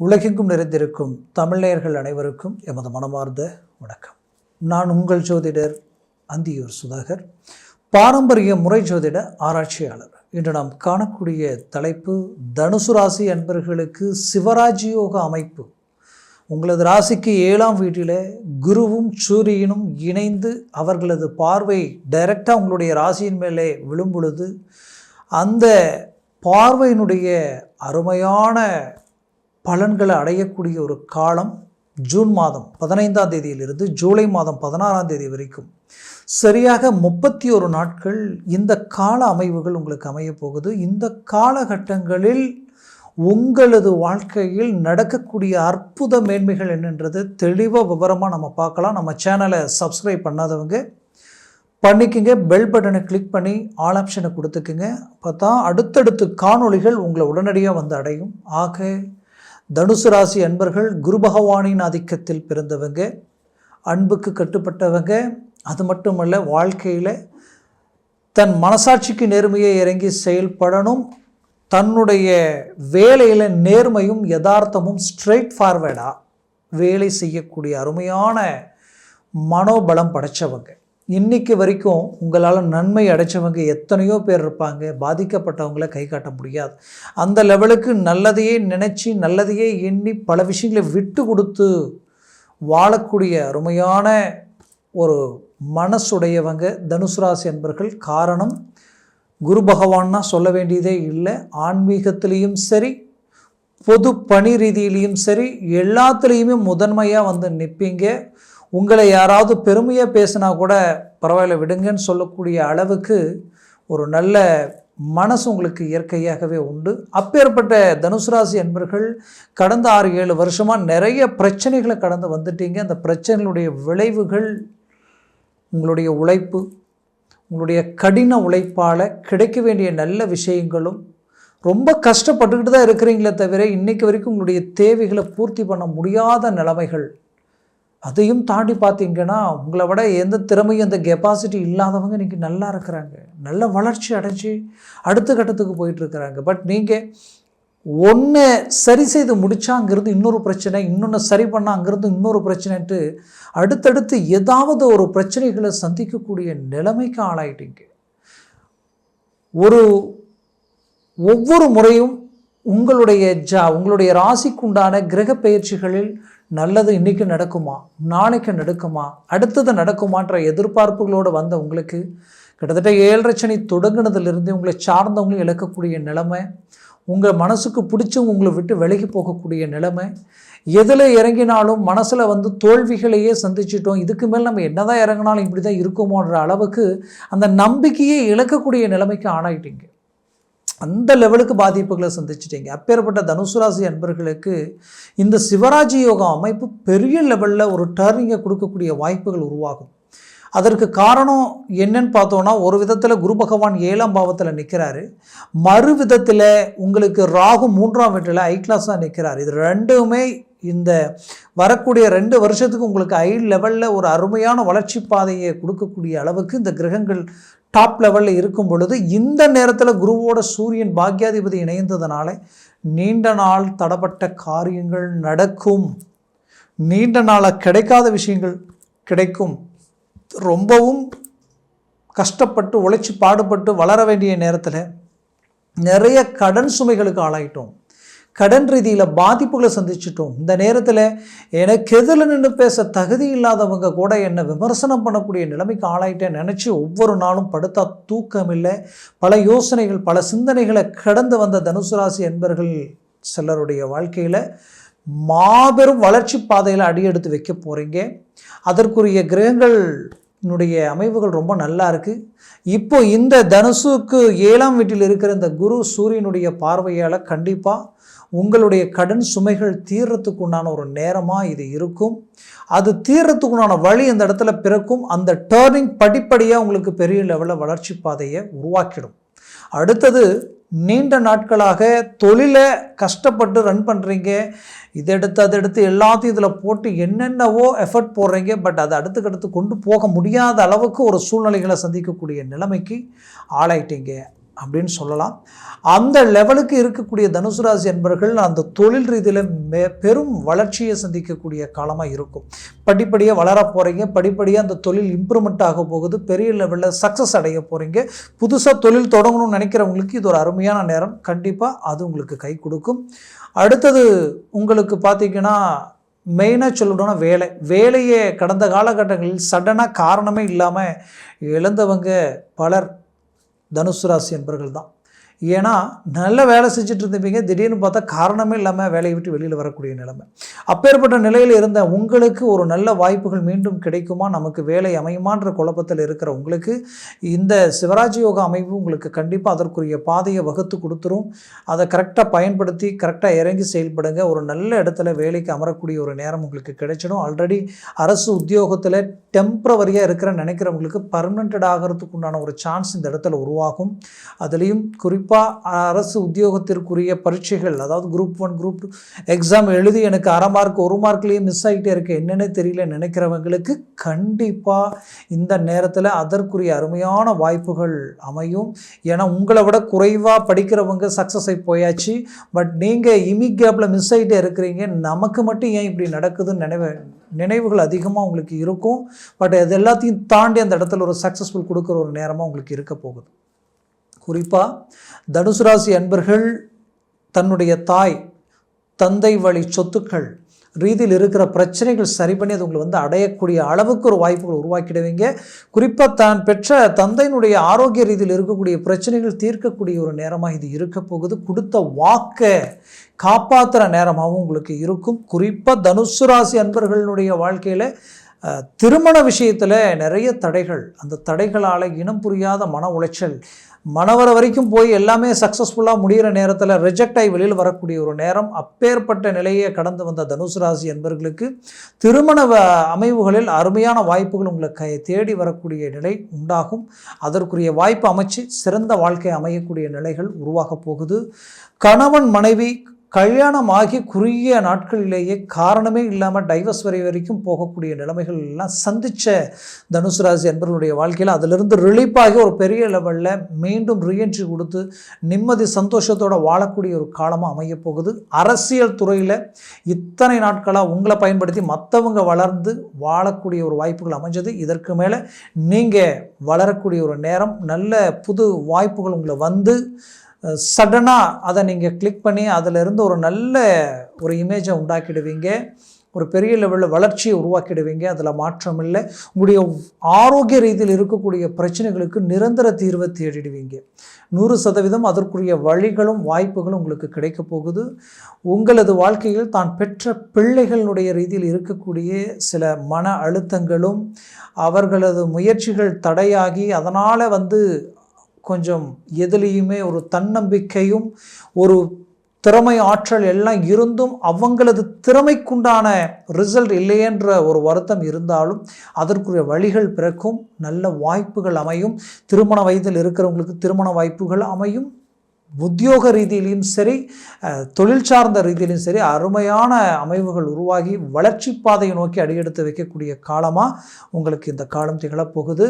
உலகெங்கும் நிறைந்திருக்கும் தமிழ்நேயர்கள் அனைவருக்கும் எமது மனமார்ந்த வணக்கம். நான் உங்கள் ஜோதிடர் அந்தியூர் சுதாகர் பாரம்பரிய முறை ஜோதிட ஆராய்ச்சியாளர். இன்று நாம் காணக்கூடிய தலைப்பு தனுசு ராசி அன்பர்களுக்கு சிவராஜயோக அமைப்பு. உங்களது ராசிக்கு ஏழாம் வீட்டில் குருவும் சூரியனும் இணைந்து அவர்களது பார்வை டைரக்டாக உங்களுடைய ராசியின் மேலே விழும் பொழுது அந்த பார்வையினுடைய அருமையான பலன்களை அடையக்கூடிய ஒரு காலம் ஜூன் மாதம் பதினைந்தாம் தேதியிலிருந்து ஜூலை மாதம் பதினாறாம் தேதி வரைக்கும். சரியாக முப்பத்தி ஒரு நாட்கள் இந்த கால அமைவுகள் உங்களுக்கு அமையப் போகுது. இந்த காலகட்டங்களில் உங்களது வாழ்க்கையில் நடக்கக்கூடிய அற்புத மேன்மைகள் என்னன்றது தெளிவாக விவரமாக நம்ம பார்க்கலாம். நம்ம சேனலை சப்ஸ்கிரைப் பண்ணாதவங்க பண்ணிக்கங்க. பெல் பட்டனை கிளிக் பண்ணி ஆல் ஆப்ஷனை கொடுத்துக்குங்க. பார்த்தா அடுத்தடுத்து காணொளிகள் உங்களை உடனடியாக வந்து அடையும். ஆக தனுசு ராசி அன்பர்கள் குரு பகவானின் ஆதிக்கத்தில் பிறந்தவங்க அன்புக்கு கட்டுப்பட்டவங்க அது மட்டுமல்ல வாழ்க்கையில் தன் மனசாட்சிக்கு நேர்மையை இறங்கி செயல்படணும் தன்னுடைய வேலையில் நேர்மையும் யதார்த்தமும் ஸ்ட்ரெயிட் ஃபார்வேர்டாக வேலை செய்யக்கூடிய அருமையான மனோபலம் படைச்சவங்க. இன்னைக்கு வரைக்கும் உங்களால் நன்மை அடைச்சவங்க எத்தனையோ பேர் இருப்பாங்க. பாதிக்கப்பட்டவங்கள கை காட்ட முடியாது. அந்த லெவலுக்கு நல்லதையே நினச்சி நல்லதையே எண்ணி பல விஷயங்களை விட்டு கொடுத்து வாழக்கூடிய அருமையான ஒரு மனசுடையவங்க தனுசு ராசி என்பர்கள் காரணம் குரு பகவான்னா சொல்ல வேண்டியதே இல்லை. ஆன்மீகத்திலையும் சரி பொது பணி ரீதியிலையும் சரி எல்லாத்துலேயுமே முதன்மையாக வந்து நிற்பீங்க உங்களை யாராவது பெருமையாக பேசினா கூட பரவாயில்ல விடுங்கன்னு சொல்லக்கூடிய அளவுக்கு ஒரு நல்ல மனசு உங்களுக்கு இயற்கையாகவே உண்டு. அப்பேற்பட்ட தனுசு ராசி என்பர்கள் கடந்த ஆறு ஏழு வருஷமாக நிறைய பிரச்சனைகளை கடந்து வந்துட்டீங்க. அந்த பிரச்சனைகளுடைய விளைவுகள் உங்களுடைய உழைப்பு உங்களுடைய கடின உழைப்பால் கிடைக்க வேண்டிய நல்ல விஷயங்களும் ரொம்ப கஷ்டப்பட்டுக்கிட்டு தான் இருக்கிறீங்களே தவிர இன்றைக்கு வரைக்கும் உங்களுடைய தேவைகளை பூர்த்தி பண்ண முடியாத நிலைமைகள் அதையும் தாண்டி பார்த்தீங்கன்னா உங்களை விட எந்த திறமையும் அந்த கெப்பாசிட்டி இல்லாதவங்க இன்றைக்கி நல்லா இருக்கிறாங்க. நல்ல வளர்ச்சி அடைஞ்சு அடுத்த கட்டத்துக்கு போயிட்டுருக்கிறாங்க பட் நீங்கள் ஒன்று சரி செய்து முடித்தா அங்கேருந்து இன்னொரு பிரச்சனை இன்னொன்று சரி பண்ணால் அங்கேருந்து இன்னொரு பிரச்சனைன்ட்டு அடுத்தடுத்து ஏதாவது ஒரு பிரச்சனைகளை சந்திக்கக்கூடிய நிலைமைக்கு ஆளாயிட்டீங்க. ஒரு ஒவ்வொரு முறையும் உங்களுடைய ஜா உங்களுடைய ராசிக்குண்டான கிரக பயிற்சிகளில் நல்லது இன்றைக்கி நடக்குமா? நாளைக்கு நடக்குமா? அடுத்தது நடக்குமான்ற எதிர்பார்ப்புகளோடு வந்த உங்களுக்கு கிட்டத்தட்ட ஏழரை சனி தொடங்கினதுலேருந்து உங்களை சார்ந்தவங்களும் இழக்கக்கூடிய நிலைமை உங்கள் மனசுக்கு பிடிச்சவங்க உங்களை விட்டு விலகி போகக்கூடிய நிலைமை எதில் இறங்கினாலும் மனசில் வந்து தோல்விகளையே சந்திச்சிட்டோம் இதுக்கு மேல் நம்ம என்னதான் இறங்கினாலும் இப்படி தான் இருக்குமோன்ற அளவுக்கு அந்த நம்பிக்கையை இழக்கக்கூடிய நிலைமைக்கு ஆளாயிட்டீங்க. அந்த லெவலுக்கு பாதிப்புகளை சந்திச்சிட்டீங்க. அப்பேற்பட்ட தனுசு ராசி அன்பர்களுக்கு இந்த சிவராஜி யோகா அமைப்பு பெரிய லெவலில் ஒரு டர்னிங்கை கொடுக்கக்கூடிய வாய்ப்புகள் உருவாகும். அதற்கு காரணம் என்னன்னு பார்த்தோன்னா ஒரு விதத்தில் குரு பகவான் ஏழாம் பாவத்தில் நிற்கிறாரு மறு விதத்தில் உங்களுக்கு ராகு மூன்றாம் வீட்டில் ஐ கிளாஸாக நிற்கிறார் இது ரெண்டுமே இந்த வரக்கூடிய ரெண்டு வருஷத்துக்கு உங்களுக்கு ஐ லெவலில் ஒரு அருமையான வளர்ச்சி பாதையை கொடுக்கக்கூடிய அளவுக்கு இந்த கிரகங்கள் டாப் லெவலில் இருக்கும் பொழுது இந்த நேரத்தில் குருவோட சூரியன் பாக்யாதிபதி இணைந்ததுனால நீண்ட நாள் தடப்பட்ட காரியங்கள் நடக்கும். நீண்ட நாளாக கிடைக்காத விஷயங்கள் கிடைக்கும். ரொம்பவும் கஷ்டப்பட்டு உழைச்சி பாடுபட்டு வளர வேண்டிய நேரத்தில் நிறைய கடன் சுமைகளுக்கு ஆளாயிட்டோம். கடன் ரீதியில் பாதிப்புகளை சந்திச்சிட்டோம். இந்த நேரத்தில் எனக்கு எதில் நின்று பேச தகுதி இல்லாதவங்க கூட என்னை விமர்சனம் பண்ணக்கூடிய நிலைமைக்கு ஆளாயிட்டேன் நினச்சி ஒவ்வொரு நாளும் படுத்தா தூக்கம் இல்லை பல யோசனைகள் பல சிந்தனைகளை கடந்து வந்த தனுசு ராசி என்பர்கள் சிலருடைய வாழ்க்கையில் மாபெரும் வளர்ச்சி பாதையில் அடியெடுத்து வைக்க போகிறீங்க அதற்குரிய கிரகங்கள் உன்னுடைய அமைவுகள் ரொம்ப நல்லா இருக்குது இப்போ இந்த தனுசுக்கு ஏழாம் வீட்டில் இருக்கிற இந்த குரு சூரியனுடைய பார்வையால் கண்டிப்பாக உங்களுடைய கடன் சுமைகள் தீர்றதுக்குண்டான ஒரு நேரமாக இது இருக்கும். அது தீர்றதுக்கு உண்டான வழி அந்த இடத்துல பிறக்கும். அந்த டேர்னிங் படிப்படியாக உங்களுக்கு பெரிய லெவலில் வளர்ச்சி பாதையை உருவாக்கிடும். அடுத்தது நீண்ட நாட்களாக தொழிலை கஷ்டப்பட்டு ரன் பண்ணுறீங்க இதை எடுத்து அதை எடுத்து எல்லாத்தையும் இதில் போட்டு என்னென்னவோ எஃபர்ட் போடுறீங்க. பட் அதை அடுத்துக்கடுத்து கொண்டு போக முடியாத அளவுக்கு ஒரு சூழ்நிலைகளை சந்திக்கக்கூடிய நிலைமைக்கு ஆளாயிட்டீங்க. அப்படின்னு சொல்லலாம். அந்த லெவலுக்கு இருக்கக்கூடிய தனுசு ராசி என்பர்கள் அந்த தொழில் ரீதியில் மே பெரும் வளர்ச்சியை சந்திக்கக்கூடிய காலமாக இருக்கும். படிப்படியாக வளர போகிறீங்க படிப்படியாக அந்த தொழில் இம்ப்ரூவ்மெண்ட் ஆக போகுது. பெரிய லெவலில் சக்ஸஸ் அடைய போகிறீங்க புதுசாக தொழில் தொடங்கணும்னு நினைக்கிறவங்களுக்கு இது ஒரு அருமையான நேரம். கண்டிப்பாக அது உங்களுக்கு கை கொடுக்கும். அடுத்தது உங்களுக்கு பார்த்தீங்கன்னா மெயினாக சொல்லணும்னா வேலை. வேலையே கடந்த காலகட்டங்களில் சடனாக காரணமே இல்லாமல் இழந்தவங்க பலர் தனுசு ராசி என்பர்கள் தான் ஏன்னா நல்ல வேலை செஞ்சுட்டு இருந்துப்பீங்க திடீர்னு பார்த்தா காரணமே இல்லாமல் வேலையை விட்டு வெளியில் வரக்கூடிய நிலைமை. அப்பேற்பட்ட நிலையில் இருந்த உங்களுக்கு ஒரு நல்ல வாய்ப்புகள் மீண்டும் கிடைக்குமா? நமக்கு வேலை அமையுமான்ற குழப்பத்தில் இருக்கிற உங்களுக்கு இந்த சிவராஜ் யோகா அமைப்பு உங்களுக்கு கண்டிப்பாக அதற்குரிய பாதையை வகுத்து கொடுத்துரும். அதை கரெக்டாக பயன்படுத்தி கரெக்டாக இறங்கி செயல்படுங்க. ஒரு நல்ல இடத்துல வேலைக்கு அமரக்கூடிய ஒரு நேரம் உங்களுக்கு கிடைச்சிடும். ஆல்ரெடி அரசு உத்தியோகத்தில் டெம்ப்ரவரியாக இருக்கிற நினைக்கிறவங்களுக்கு பர்மனண்டட் ஆகிறதுக்கு உண்டான ஒரு சான்ஸ் இந்த இடத்துல உருவாகும். அதுலேயும் குறிப்பாக அரசு உத்தியோகத்திற்குரிய பரீட்சைகள் அதாவது group one group two exam எழுதி எனக்கு அரை மார்க் ஒரு மார்க்லேயே மிஸ் ஆகிட்டே இருக்கு. என்னென்ன தெரியல நினைக்கிறவங்களுக்கு கண்டிப்பாக இந்த நேரத்தில் அதற்குரிய அருமையான வாய்ப்புகள் அமையும். ஏன்னா உங்களை விட குறைவாக படிக்கிறவங்க சக்ஸஸ் ஆகி போயாச்சு. பட் நீங்கள் இமி கேப்பில் மிஸ் ஆகிட்டே இருக்கிறீங்க. நமக்கு மட்டும் ஏன் இப்படி நடக்குதுன்னு நினைவு நினைவுகள் அதிகமாக உங்களுக்கு இருக்கும். பட் அது எல்லாத்தையும் தாண்டி அந்த இடத்துல ஒரு சக்ஸஸ்ஃபுல் கொடுக்குற ஒரு நேரமாக உங்களுக்கு இருக்க போகுது. குறிப்பாக தனுசு ராசி அன்பர்கள் தன்னுடைய தாய் தந்தை வழி சொத்துக்கள் ரீதியில் இருக்கிற பிரச்சனைகள் சரி பண்ணி அது உங்களை வந்து அடையக்கூடிய அளவுக்கு ஒரு வாய்ப்புகள் உருவாக்கிடுவீங்க. குறிப்பாக தான் பெற்ற தந்தையினுடைய ஆரோக்கிய ரீதியில் இருக்கக்கூடிய பிரச்சனைகள் தீர்க்கக்கூடிய ஒரு நேரமாக இது இருக்க போகுது. கொடுத்த வாக்கை காப்பாற்றுற நேரமாகவும் உங்களுக்கு இருக்கும். குறிப்பாக தனுசு ராசி அன்பர்களுடைய வாழ்க்கையில் திருமண விஷயத்தில் நிறைய தடைகள். அந்த தடைகளால் இனம் புரியாத மன உளைச்சல் மனவர வரைக்கும் போய் எல்லாமே சக்ஸஸ்ஃபுல்லாக முடிகிற நேரத்தில் ரிஜெக்ட் ஆகி வெளியில் வரக்கூடிய ஒரு நேரம் அப்பேற்பட்ட நிலையை கடந்து வந்த தனுசு ராசி என்பர்களுக்கு திருமண வ- அமைவுகளில் அருமையான வாய்ப்புகள் உங்களை கை தேடி வரக்கூடிய நிலை உண்டாகும். அதற்குரிய வாய்ப்பு அமைச்சு சிறந்த வாழ்க்கை அமையக்கூடிய நிலைகள் உருவாகப் போகுது. கணவன் மனைவி கல்யாணம் ஆகி குறுகிய நாட்களிலேயே காரணமே இல்லாமல் டைவர்ஸ் வரை வரைக்கும் போகக்கூடிய நிலைமைகள் எல்லாம் சந்தித்த தனுசு ராசி என்பவர்களுடைய வாழ்க்கையில் அதிலிருந்து ரிலீஃபாகி ஒரு பெரிய லெவலில் மீண்டும் ரீஎன்ட்ரி கொடுத்து நிம்மதி சந்தோஷத்தோடு வாழக்கூடிய ஒரு காலமாக அமையப் போகுது. அரசியல் துறையில் இத்தனை நாட்களாக உங்களை பயன்படுத்தி மற்றவங்க வளர்ந்து வாழக்கூடிய ஒரு வாய்ப்புகள் அமைஞ்சது. இதற்கு மேலே நீங்கள் வளரக்கூடிய ஒரு நேரம் நல்ல புது வாய்ப்புகள் உங்களை வந்து சடனாக அதை நீங்கள் கிளிக் பண்ணி அதிலிருந்து ஒரு நல்ல ஒரு இமேஜை உண்டாக்கிடுவீங்க. ஒரு பெரிய லெவலில் வளர்ச்சியை உருவாக்கிடுவீங்க. அதில் மாற்றம் இல்லை. உங்களுடைய ஆரோக்கிய ரீதியில் இருக்கக்கூடிய பிரச்சனைகளுக்கு நிரந்தர தீர்வை தேடிடுவீங்க. நூறு சதவீதம் அதற்குரிய வழிகளும் வாய்ப்புகளும் உங்களுக்கு கிடைக்க போகுது. உங்களது வாழ்க்கையில் தான் பெற்ற பிள்ளைகளுடைய ரீதியில் இருக்கக்கூடிய சில மன அழுத்தங்களும் அவர்களது முயற்சிகள் தடையாகி அதனால் வந்து கொஞ்சம் எதுலேயுமே ஒரு தன்னம்பிக்கையும் ஒரு திறமை ஆற்றல் எல்லாம் இருந்தும் அவங்களது திறமைக்குண்டான ரிசல்ட் இல்லையென்ற ஒரு வருத்தம் இருந்தாலும் அதற்குரிய வழிகள் பிறக்கும் நல்ல வாய்ப்புகள் அமையும். திருமண வயதில் இருக்கிறவங்களுக்கு திருமண வாய்ப்புகள் அமையும். உத்தியோக ரீதியிலையும் சரி தொழில் சார்ந்த ரீதியிலையும் சரி அருமையான அமைவுகள் உருவாகி வளர்ச்சி பாதையை நோக்கி அடியெடுத்து வைக்கக்கூடிய காலமாக உங்களுக்கு இந்த காலம் திகழப்போகுது.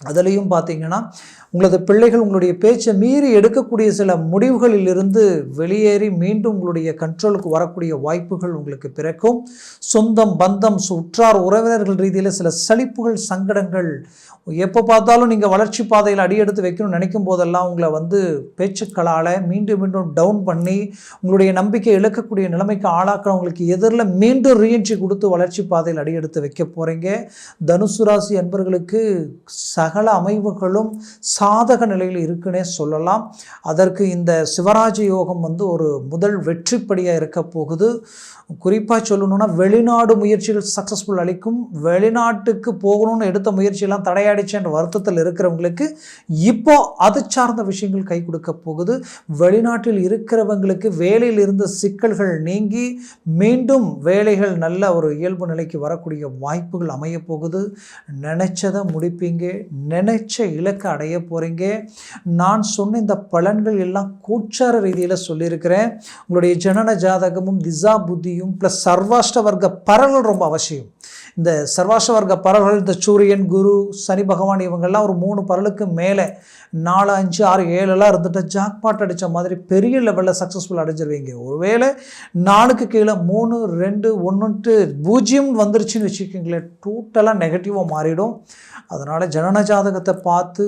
அதுலேயும் பார்த்தீங்கன்னா உங்களது பிள்ளைகள் உங்களுடைய பேச்சை மீறி எடுக்கக்கூடிய சில முடிவுகளிலிருந்து வெளியேறி மீண்டும் உங்களுடைய கண்ட்ரோலுக்கு வரக்கூடிய வாய்ப்புகள் உங்களுக்கு பிறக்கும். சொந்தம் பந்தம் சுற்றார் உறவினர்கள் ரீதியில் சில சலிப்புகள் சங்கடங்கள் எப்போ பார்த்தாலும் நீங்கள் வளர்ச்சி பாதையில் அடியெடுத்து வைக்கணும்னு நினைக்கும் போதெல்லாம் உங்களை வந்து பேச்சுக்களால் மீண்டும் மீண்டும் டவுன் பண்ணி உங்களுடைய நம்பிக்கை இழக்கக்கூடிய நிலைமைக்கு ஆளாக்குறவங்களுக்கு எதிரில் மீண்டும் ரீஎன்ட்ரி கொடுத்து வளர்ச்சி பாதையில் அடியெடுத்து வைக்க போகிறீங்க தனுசு ராசி அன்பர்களுக்கு சகல அமைவுகளும் சாதக நிலையில் இருக்குன்னே சொல்லலாம். அதற்கு இந்த சிவராஜ யோகம் வந்து ஒரு முதல் வெற்றிப்படியாக இருக்க போகுது. குறிப்பாக சொல்லணும்னா வெளிநாடு முயற்சிகள் சக்ஸஸ்ஃபுல் அளிக்கும். வெளிநாட்டுக்கு போகணும்னு எடுத்த முயற்சியெல்லாம் தடையாடிச்சுன்ற வருத்தத்தில் இருக்கிறவங்களுக்கு இப்போ அது சார்ந்த விஷயங்கள் கை கொடுக்க போகுது. வெளிநாட்டில் இருக்கிறவங்களுக்கு வேலையில் இருந்த சிக்கல்கள் நீங்கி மீண்டும் வேலைகள் நல்ல ஒரு இயல்பு நிலைக்கு வரக்கூடிய வாய்ப்புகள் அமைய போகுது. நினைச்சதை முடிப்பீங்க. நினைச்ச இலக்கை அடைய போகிறீங்க நான் சொன்ன இந்த பலன்கள் எல்லாம் கூச்சார ரீதியில் சொல்லியிருக்கிறேன். உங்களுடைய ஜனன ஜாதகமும் திசா புத்தியும் முடியும். ப்ளஸ் சர்வாஷ்ட வர்க்க பரவல் ரொம்ப அவசியம். இந்த சர்வாச வர்க்க பறவைகள் இந்த சூரியன் குரு சனி பகவான் இவங்கெல்லாம் ஒரு மூணு பரலுக்கு மேலே நாலு அஞ்சு ஆறு ஏழெல்லாம் இருந்துட்டு ஜாக்பாட் அடித்த மாதிரி பெரிய லெவலில் சக்ஸஸ்ஃபுல் அடைஞ்சிருவீங்க. ஒருவேளை நாலுக்கு கீழே மூணு ரெண்டு ஒன்றுன்ட்டு பூஜ்ஜியம் வந்துருச்சுன்னு வச்சுக்கோங்களேன் டோட்டலாக நெகட்டிவாக மாறிடும். அதனால் ஜனன ஜாதகத்தை பார்த்து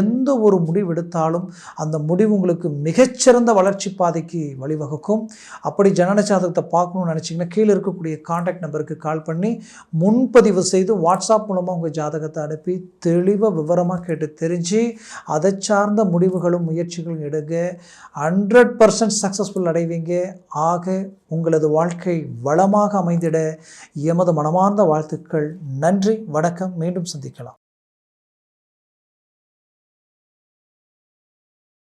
எந்த ஒரு முடிவு எடுத்தாலும் அந்த முடிவு உங்களுக்கு மிகச்சிறந்த வளர்ச்சி பாதைக்கு வழிவகுக்கும். அப்படி ஜனன ஜாதகத்தை பார்க்கணும்னு நினச்சிங்கன்னா கீழே இருக்கக்கூடிய காண்டாக்ட் நம்பருக்கு கால் பண்ணி முன்பதிவு செய்து வாட்ஸ்அப் மூலமாக உங்கள் ஜாதகத்தை அனுப்பி தெளிவாக விவரமாக கேட்டு தெரிஞ்சு அதை சார்ந்த முடிவுகளும் முயற்சிகளும் எடுங்க. ஹண்ட்ரட் பர்சன்ட் சக்ஸஸ்ஃபுல் அடைவீங்க. ஆக உங்களது வாழ்க்கை வளமாக அமைந்திட எமது மனமார்ந்த வாழ்த்துக்கள். நன்றி வணக்கம். மீண்டும் சந்திக்கலாம்.